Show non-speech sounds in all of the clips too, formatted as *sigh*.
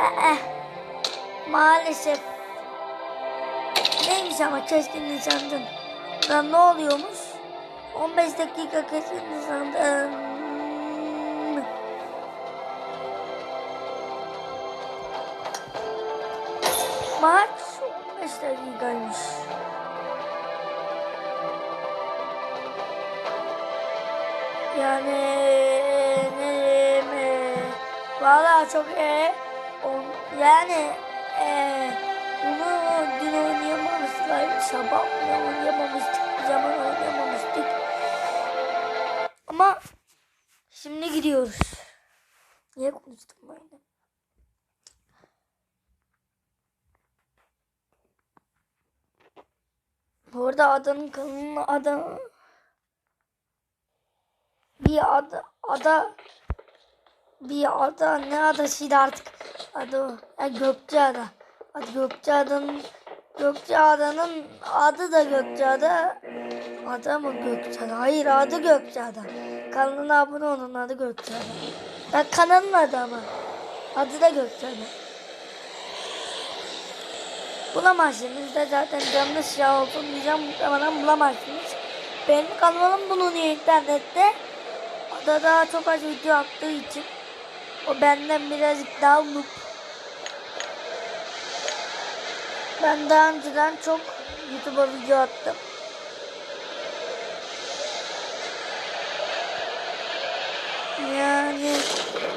Ee, maalesef. Neymiş ama keskin nişandın. Lan ne oluyormuş? 15 dakika keskin nişandın. Maç 15 dakikaymış. Yani ne mi? Valla çok on- yani e, bunu dün oynayamamışlar. Sabah bile oynayamamıştık. Bir zaman oynayamamıştık. Ama şimdi gidiyoruz. Niye konuştum böyle? Bu arada adanın kanalına ada bir ada ada bir ada ne adasıydı artık adı o. Ya Gökçeada. Adı Gökçeada'nın Gökçeada'nın adı da Gökçeada. Adı mı Gökçeada? Hayır adı Gökçeada. Kanalına abone olun adı Gökçeada. Ya kanalın adı ama. Adı da Gökçeada. Bulamazsınız da zaten canlı siyah olsun diyeceğim muhtemelen bulamazsınız. Benim kanalım bulunuyor internette. O da daha çok az video attığı için. O benden birazcık daha noob. Ben daha önceden çok YouTube'a video attım. Yani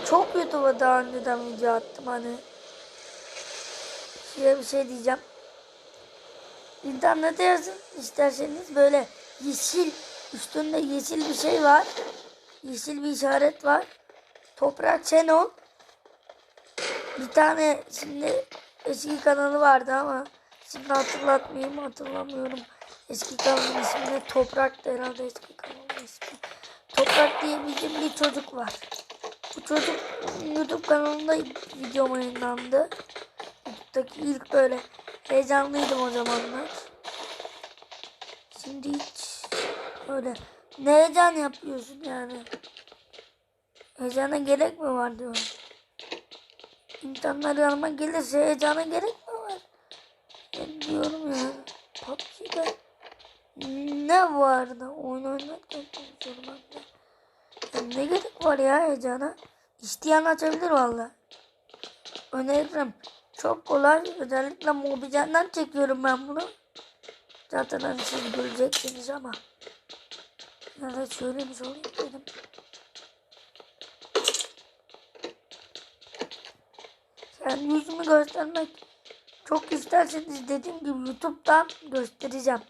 çok YouTube'a daha önceden video attım hani. Size bir şey diyeceğim. İnternete yazın isterseniz böyle yeşil üstünde yeşil bir şey var. Yeşil bir işaret var. Toprak Channel. Bir tane şimdi eski kanalı vardı ama şimdi hatırlatmayayım hatırlamıyorum. Eski kanalın ismi? Toprak da herhalde eski kanalın ismi. Toprak diye bizim bir çocuk var. Bu çocuk YouTube kanalında video yayınlandı. YouTube'daki ilk böyle heyecanlıydım o zamanlar. Şimdi hiç öyle ne heyecan yapıyorsun yani? Heyecana gerek mi var diyorum. İnsanlar yanıma gelirse heyecana gerek mi var? Ben diyorum ya. PUBG'de ne var da oyun oynarken konuşuyorum ben de. Ya ne gerek var ya heyecana? İsteyen açabilir valla. Öneririm. Çok kolay. Özellikle Mobican'dan çekiyorum ben bunu. Zaten hani siz göreceksiniz ama. Ya da söylemiş olayım dedim. Yani yüzümü göstermek çok isterseniz dediğim gibi YouTube'dan göstereceğim.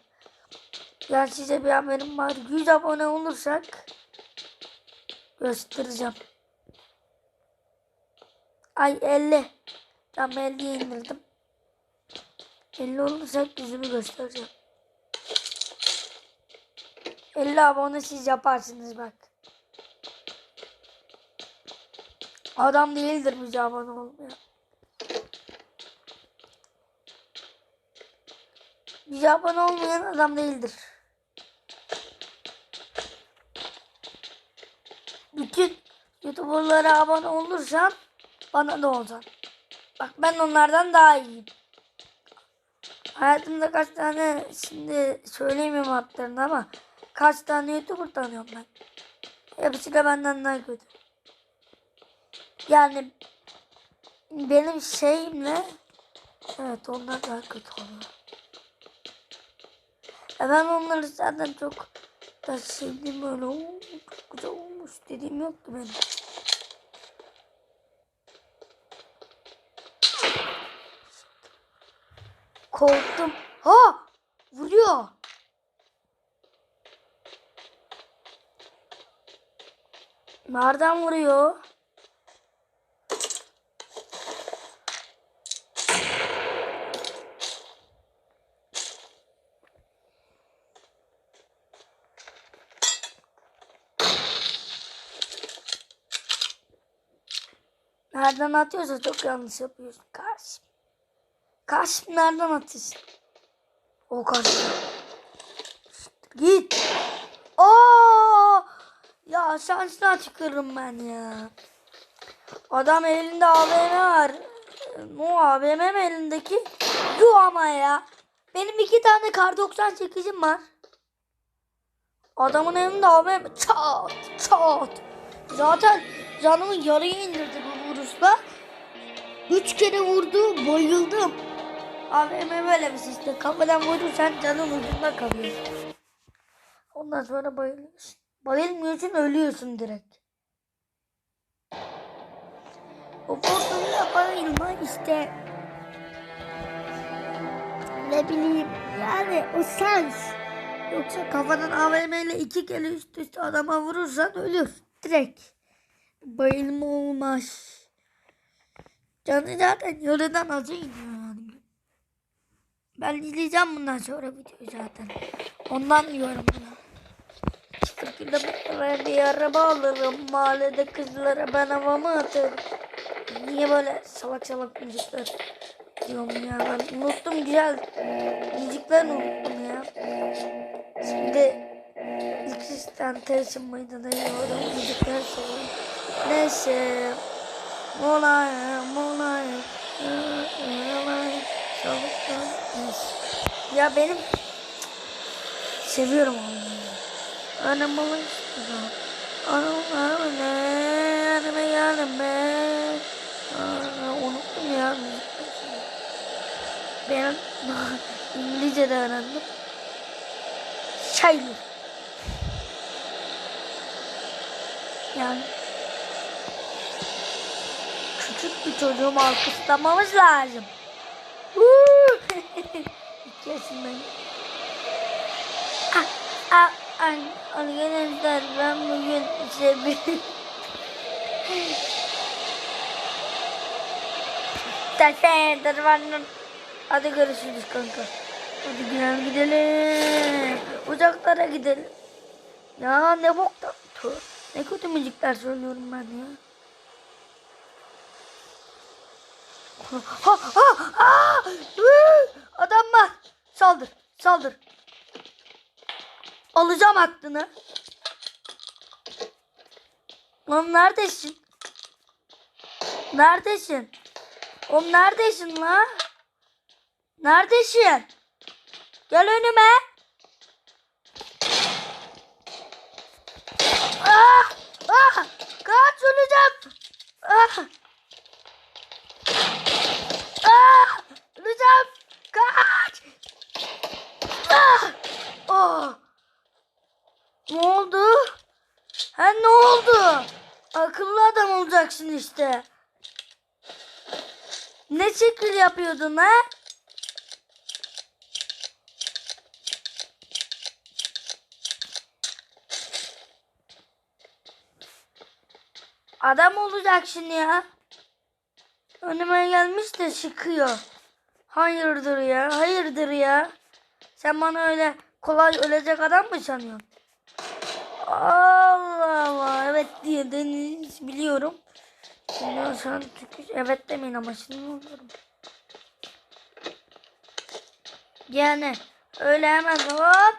Yani size bir haberim var. 100 abone olursak göstereceğim. Ay 50. Tam 50'ye indirdim. 50 olursak yüzümü göstereceğim. 50 abone siz yaparsınız bak. Adam değildir bize abone olmayan. Abone olmayan adam değildir. Bütün YouTuber'lara abone olursan bana da olacaksın. Bak ben onlardan daha iyiyim. Hayatımda kaç tane şimdi söyleyemiyorum adlarını ama kaç tane YouTuber tanıyorum ben. Hepsi de benden daha kötü. Yani benim şeyimle evet onlar daha kötü oluyor. E ben onları zaten çok da sevdim böyle "Oo, çok güzel olmuş dediğim yok ki benim. Korktum. Ha! Vuruyor. Nereden vuruyor? Nereden atıyorsa çok yanlış yapıyorsun kardeşim. Karşım nereden atıyorsun? O karşı. Git. Aa! Ya şansına çıkarım ben ya. Adam elinde AVM var. O AVM mi elindeki? Yu ama ya. Benim iki tane kar 98'im var. Adamın elinde AVM çat çat. Zaten canımı yarıya indirdi bu vuruşla. Üç kere vurdu bayıldım. AVM böyle bir sistem. Kafadan vurursan canın ucunda kalıyorsun. Ondan sonra bayılıyorsun. Bayılmıyorsun ölüyorsun direkt. O korkuyla bayılma işte. Ne bileyim yani o sens. Yoksa kafadan AVM ile iki kere üst üste adama vurursan ölür. Direkt. Bayılma olmaz. Canı zaten yarıdan azı iniyor yani. Ben izleyeceğim bundan sonra videoyu zaten. Ondan diyorum bunu. Çıkıp kilometre bir araba alırım. Mahallede kızlara ben havamı atarım. Niye böyle salak salak müzikler diyorum ya ben unuttum güzel müzikler unuttum ya. Şimdi ilk sistem tesim mıydı da yiyorum müzikler söylüyorum. Neyse. Molayım molayım. Ya benim seviyorum onu. Anam olayım. Anam anam anam yanım ben. Unuttum ya. Ben *laughs* İngilizce öğrendim. Şair. Yani küçük bir çocuğumu alkışlamamız lazım. *laughs* İki yaşındayım. Ah, ah, ah, arkadaşlar ben bugün size bir *laughs* Teşekkür ederim. Hadi görüşürüz kanka. Hadi gel gidelim. Uzaklara gidelim. Ya ne boktan. Ne kötü müzikler söylüyorum ben ya. Ha ha ha! Adam var. Saldır. Saldır. Alacağım aklını. Lan neredesin? Neredesin? Oğlum neredesin la? Neredesin? Gel önüme. Ah! Ah! Kaç öleceğim. Ah! Ah! Öleceğim. Kaç! Ah! Oh! Ne oldu? Ha ne oldu? Akıllı adam olacaksın işte. Ne şekil yapıyordun ha? Adam olacaksın ya. Önüme gelmiş de çıkıyor. Hayırdır ya, hayırdır ya. Sen bana öyle kolay ölecek adam mı sanıyorsun? Allah Allah, evet diye Deniz biliyorum. An çünkü evet demeyin ama şimdi oluyorum. Yani öyle hemen hop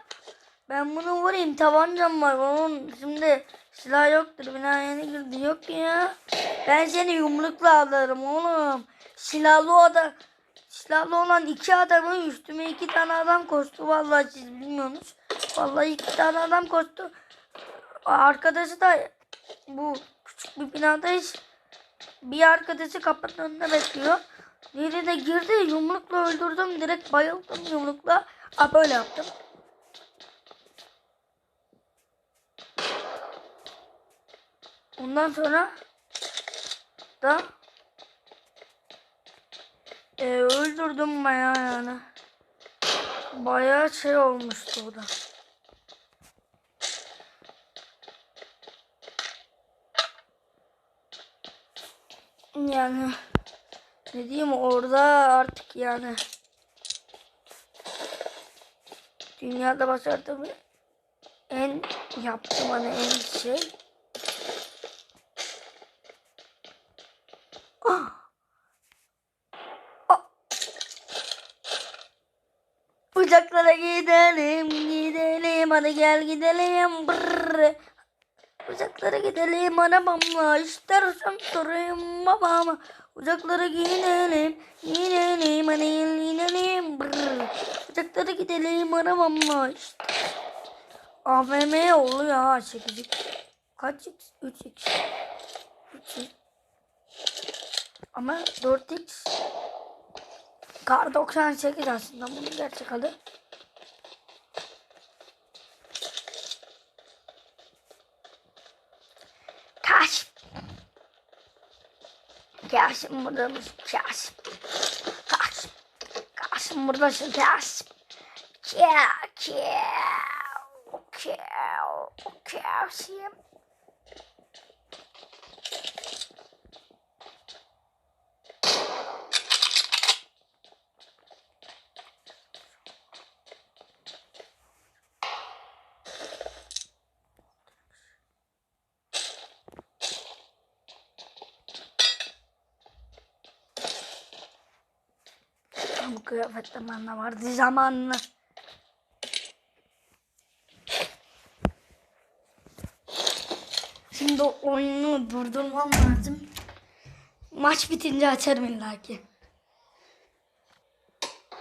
ben bunu vurayım tabancam var onun şimdi silah yoktur bina yeni girdi yok ya. Ben seni yumrukla alırım oğlum. Silahlı adam silahlı olan iki adamın üstüme iki tane adam koştu vallahi siz bilmiyorsunuz. Vallahi iki tane adam koştu. Arkadaşı da bu küçük bir binadayız. Bir arkadaşı kapının önünde bekliyor. Diğeri de girdi yumrukla öldürdüm. Direkt bayıldım yumrukla. Aa böyle yaptım. Ondan sonra da e, öldürdüm bayağı yani. Bayağı şey olmuştu o da. Yani ne diyeyim orada artık yani dünyada başardığım en yaptım hani en şey Uçaklara gidelim gidelim hadi gel gidelim Brrr. Uzaklara gidelim arabamla istersen sorayım babama Uzaklara gidelim. Gidelim hani gidelim. Brr. Uzaklara gidelim aramammış. AVM oluyor ha 8 Kaç x? 3x. 3x. Ama 4x. Kar 98 aslında bunun gerçek adı. Kaş. Kaşım burada mısın? Kaş. Kaş. Kaşım buradasın kaş. Kia, kia. Kia, kia, kia. Bu kıyafetle bende vardı zamanla. Şimdi oyunu durdurmam lazım. Maç bitince açarım illaki.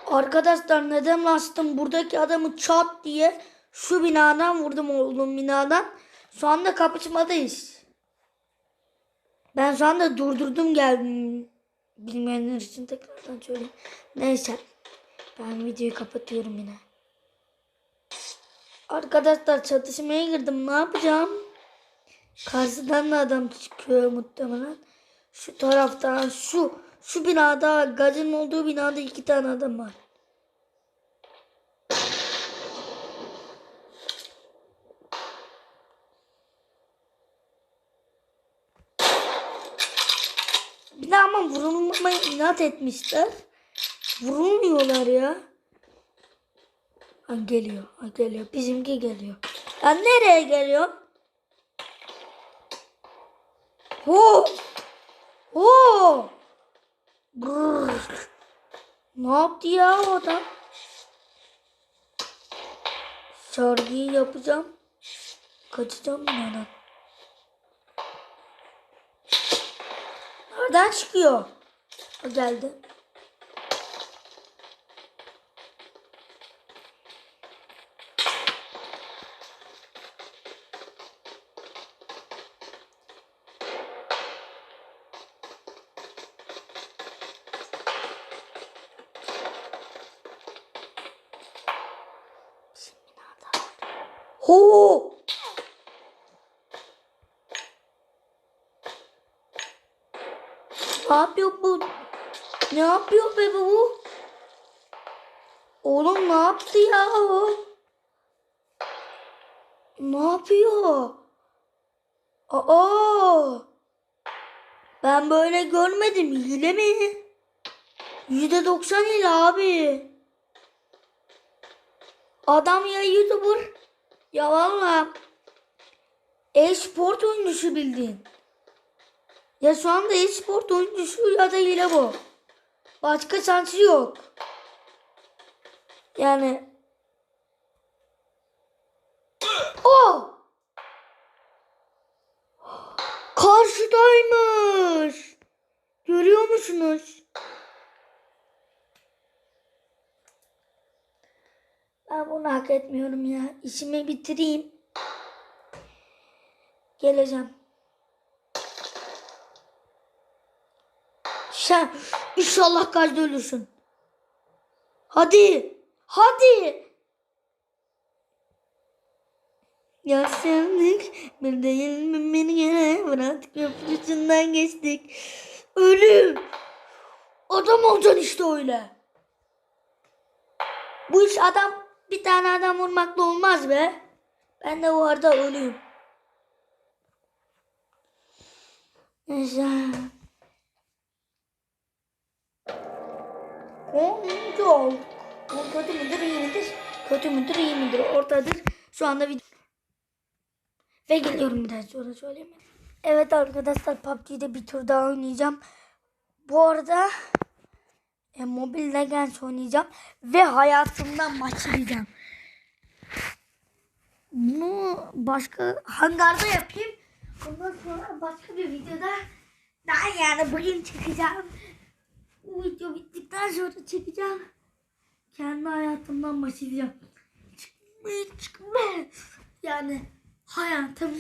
Arkadaşlar neden bastım? Buradaki adamı çat diye şu binadan vurdum oğlum binadan. Şu anda kapışmadayız. Ben şu anda durdurdum geldim. Bilmeyenler için tekrardan söyleyeyim. Neyse. Ben videoyu kapatıyorum yine. Arkadaşlar çatışmaya girdim. Ne yapacağım? Karşıdan da adam çıkıyor muhtemelen. Şu taraftan şu şu binada gazın olduğu binada iki tane adam var. Bir de ama vurulmamaya inat etmişler. Vurulmuyorlar ya. Ha, geliyor. Ha, geliyor. Bizimki geliyor. Ya nereye geliyor? Ho! Ho! Brrr. Ne yaptı ya o adam? Sargıyı yapacağım. Kaçacağım binadan. Nereden çıkıyor? Geldi. Ho! Ne yapıyor bu? Ne yapıyor be bu? Oğlum ne yaptı ya o? Ne yapıyor? Aa! Ben böyle görmedim. Hile mi? Yüzde doksan hile abi. Adam ya YouTuber ya valla e-sport oyuncusu bildiğin. Ya şu anda e-sport oyuncusu ya da hile bu. Başka şansı yok. Yani Oh! Karşıdaymış. Görüyor musunuz? Ben bunu hak etmiyorum ya. İşimi bitireyim. Geleceğim. Sen inşallah gazda ölürsün. Hadi. Hadi. Yaşlandık. Bir değil mi beni gene bırak köprüsünden geçtik. Ölüm. Adam olacaksın işte öyle. Bu iş adam bir tane adam vurmakla olmaz be. Ben de bu arada ölüyüm. Neyse. Oyuncu ol. Bu kötü müdür iyi midir? Kötü müdür iyi midir? Ortadır. Şu anda bir... Ve geliyorum bir daha sonra söyleyeyim. Evet arkadaşlar PUBG'de bir tur daha oynayacağım. Bu arada e, Mobile Legends oynayacağım. Ve hayatımdan maç yiyeceğim. Bunu başka hangarda yapayım. Ondan sonra başka bir videoda Ben yani bugün çıkacağım. Bu video bittikten sonra çekeceğim. Kendi hayatımdan başlayacağım. Çıkmayı çıkma. Yani hayatım.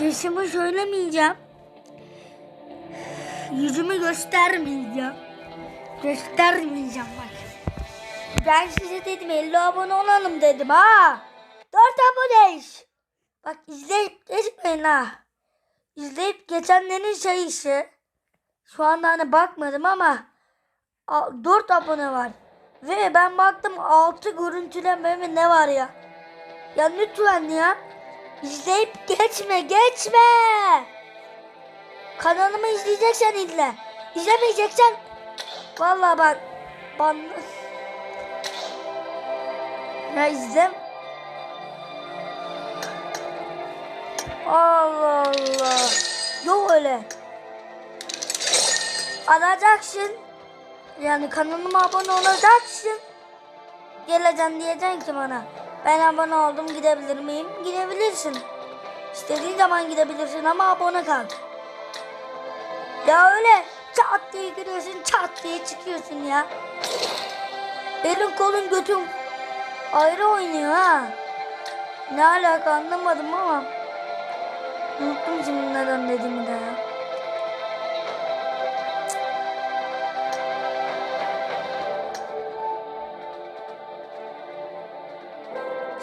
Yaşımı söylemeyeceğim. Yüzümü göstermeyeceğim. Göstermeyeceğim bak. Ben size dedim 50 abone olalım dedim ha. 4 aboneyiz. Bak izleyip geçmeyin ha. İzleyip geçenlerin sayısı. Şu anda hani bakmadım ama 4 abone var. Ve ben baktım 6 görüntüleme mi ne var ya. Ya lütfen ya. İzleyip geçme geçme. Kanalımı izleyeceksen izle. İzlemeyeceksen vallahi bak ban ya izle. Allah Allah. Yok öyle. Arayacaksın. Yani kanalıma abone olacaksın. Geleceksin diyeceksin ki bana. Ben abone oldum gidebilir miyim? Gidebilirsin. İstediğin zaman gidebilirsin ama abone kal. Ya öyle çat diye giriyorsun çat diye çıkıyorsun ya. Elin kolun götün ayrı oynuyor ha. Ne alaka anlamadım ama. Unuttum şimdi neden dediğimi de ya.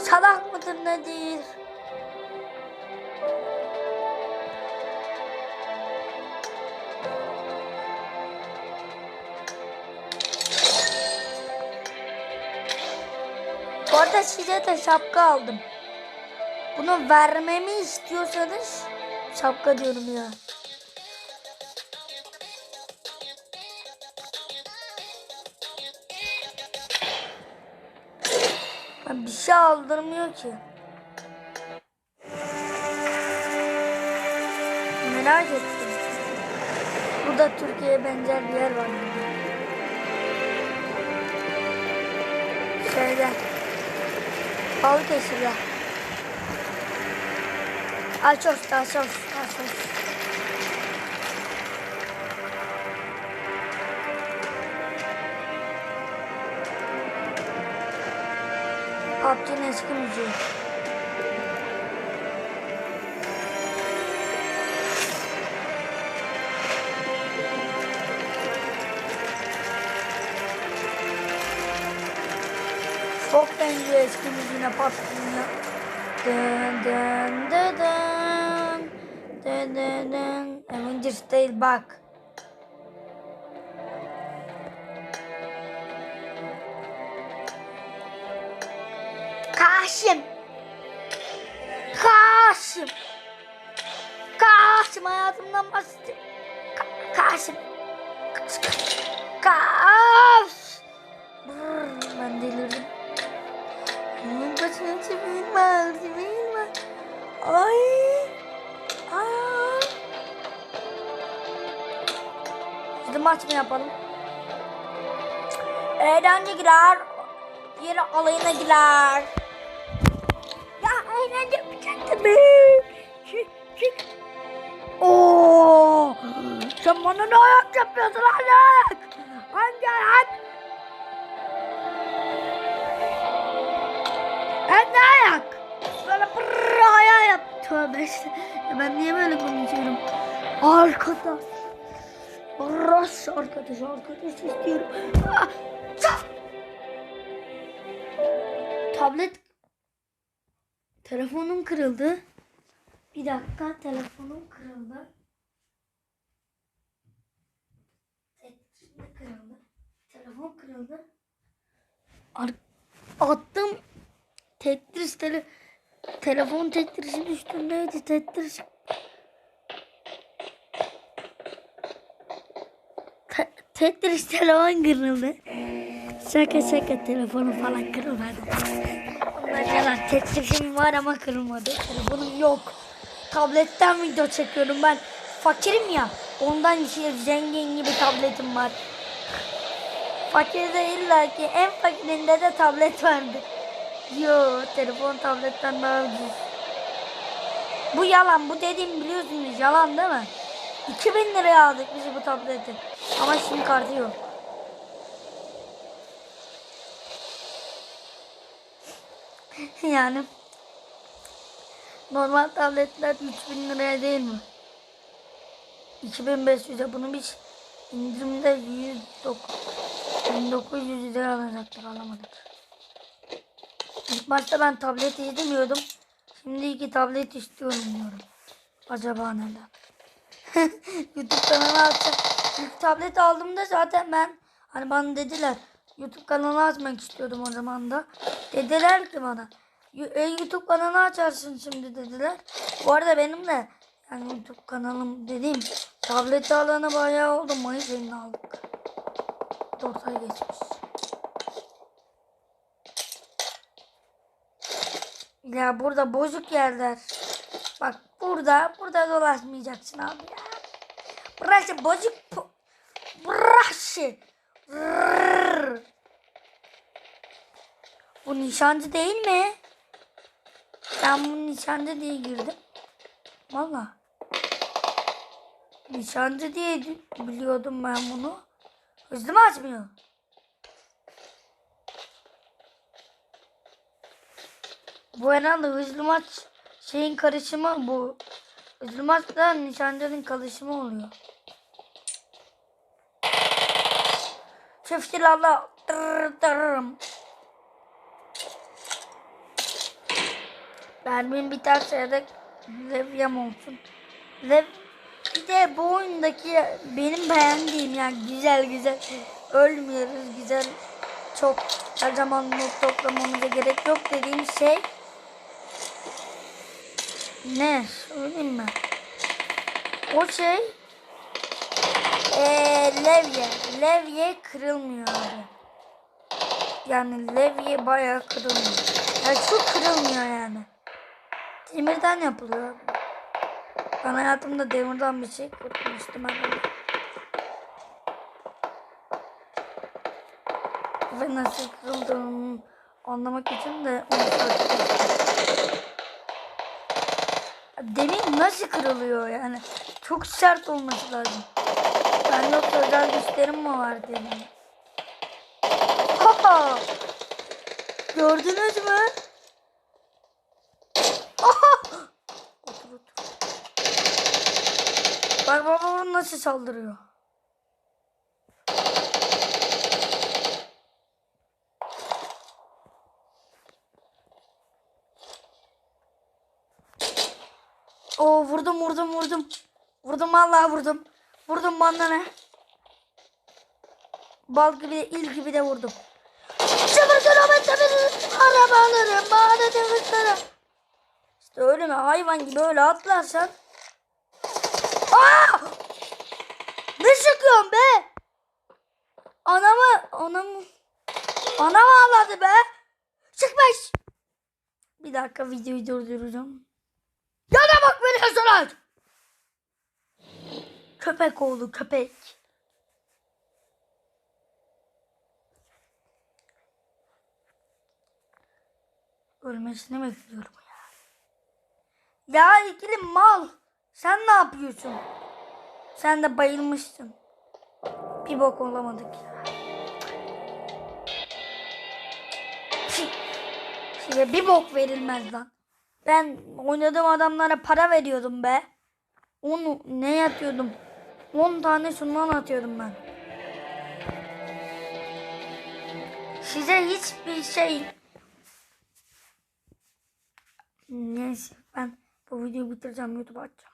Salak mıdır nedir? Bu arada size de şapka aldım. Bunu vermemi istiyorsanız şapka diyorum ya. Bir şey aldırmıyor ki. Merak ettim. Burada Türkiye'ye benzer bir yer var. Şeyde. Balıkesir'de. Aços, aços, aços. PUBG'nin eski müziği. Çok benziyor eski müziğine PUBG'nin. Dın dın dın dın. Dın dın dın. Avengers değil bak. Kaşım. Kaşım. Kaşım hayatımdan bahsettim. Ka- Kaşım. Kaş. Kaş. Brrr, ben delirdim. Bunun başına çevirmez, çevirmez. Ay. Ay. Şimdi maç mı yapalım? Eğlence girer. Diğer alayına girer. Eğlence yapacaktım. Çık çık. Oo. Sen bana ne ayak yapıyorsun ayak? Hangi ayak? Ben ne ayak? Sana pırrrr ayağı yap. Tövbe işte. Ya ben niye böyle konuşuyorum? Arkadaş. Arkadaş, arkadaş, arkadaş istiyorum. Ah! Tablet telefonum kırıldı. Bir dakika telefonum kırıldı. Şimdi kırıldı. Telefon kırıldı. Ar- attım Tetris tele telefon Tetris'in üstündeydi. Tetris Te- Tetris telefon kırıldı. Şaka şaka telefonu falan kırılmadı. Yalan. Tetris'im var ama kırılmadı. Telefonum yok. Tabletten video çekiyorum ben. Fakirim ya. Ondan şey zengin gibi tabletim var. Fakir de illa ki en fakirinde de tablet vardı. Yo telefon tabletten daha ucuz. Bu yalan bu dediğim biliyorsunuz yalan değil mi? 2000 liraya aldık biz bu tableti. Ama şimdi kartı yok. *laughs* yani normal tabletler 3000 liraya değil mi? 2500'e bunu biz indirimde 109 1900 lira alacaktık alamadık. İlk başta ben tablet istemiyordum. Şimdi iki tablet istiyorum diyorum. Acaba neden? *laughs* YouTube kanalı açacağım. İlk tablet aldığımda zaten ben hani bana dediler YouTube kanalı açmak istiyordum o zaman da. Dediler ki bana "Yu- e, YouTube kanalı açarsın şimdi dediler. Bu arada benim de yani YouTube kanalım dediğim tablet alana bayağı oldu. Mayıs ayında aldık. 4 ay geçmiş. Ya burada bozuk yerler. Bak burada burada dolaşmayacaksın abi ya. Burası bozuk. Burası. Rrrr. Bu nişancı değil mi? Ben bu nişancı diye girdim. Valla. Nişancı diye biliyordum ben bunu. Hızlı mı açmıyor? Bu herhalde hızlı maç şeyin karışımı bu. Hızlı maçla nişancının karışımı oluyor. Çift silahla tırr Mermim biterse de levyem olsun. Lev bir de bu oyundaki benim beğendiğim yani güzel güzel ölmüyoruz güzel çok her zaman not toplamamıza gerek yok dediğim şey ne söyleyeyim mi? O şey eee levye. Levye kırılmıyor. Yani levye bayağı kırılmıyor. Yani çok kırılmıyor yani. Demirden yapılıyor. Ben hayatımda demirden bir şey kırmıştım herhalde. Ve nasıl kırıldığını anlamak için de onu. Demir nasıl kırılıyor yani? Çok sert olması lazım. Ben yoksa özel güçlerim mi var. Haha! Gördünüz mü? Bak bak nasıl saldırıyor. Oo vurdum vurdum vurdum. Vurdum vallahi vurdum. Vurdum bana ne? Bal gibi de il gibi de vurdum. Sıfır kilometre bir araba alırım. İşte öyle mi? Hayvan gibi öyle atlarsan. Aa! Ne sıkıyorsun be? Anamı, anamı, anam ağladı be. Çıkmış. Bir dakika videoyu durduracağım. Ya da bak veriyorsunuz. Köpek oğlu köpek. Ölmesini bekliyorum ya. İkili mal. Sen ne yapıyorsun? Sen de bayılmışsın. Bir bok olamadık ya. Size bir bok verilmez lan. Ben oynadığım adamlara para veriyordum be. Onu ne yatıyordum? 10 tane şundan atıyordum ben. Size hiçbir şey Neyse ben bu videoyu bitireceğim YouTube'a atacağım.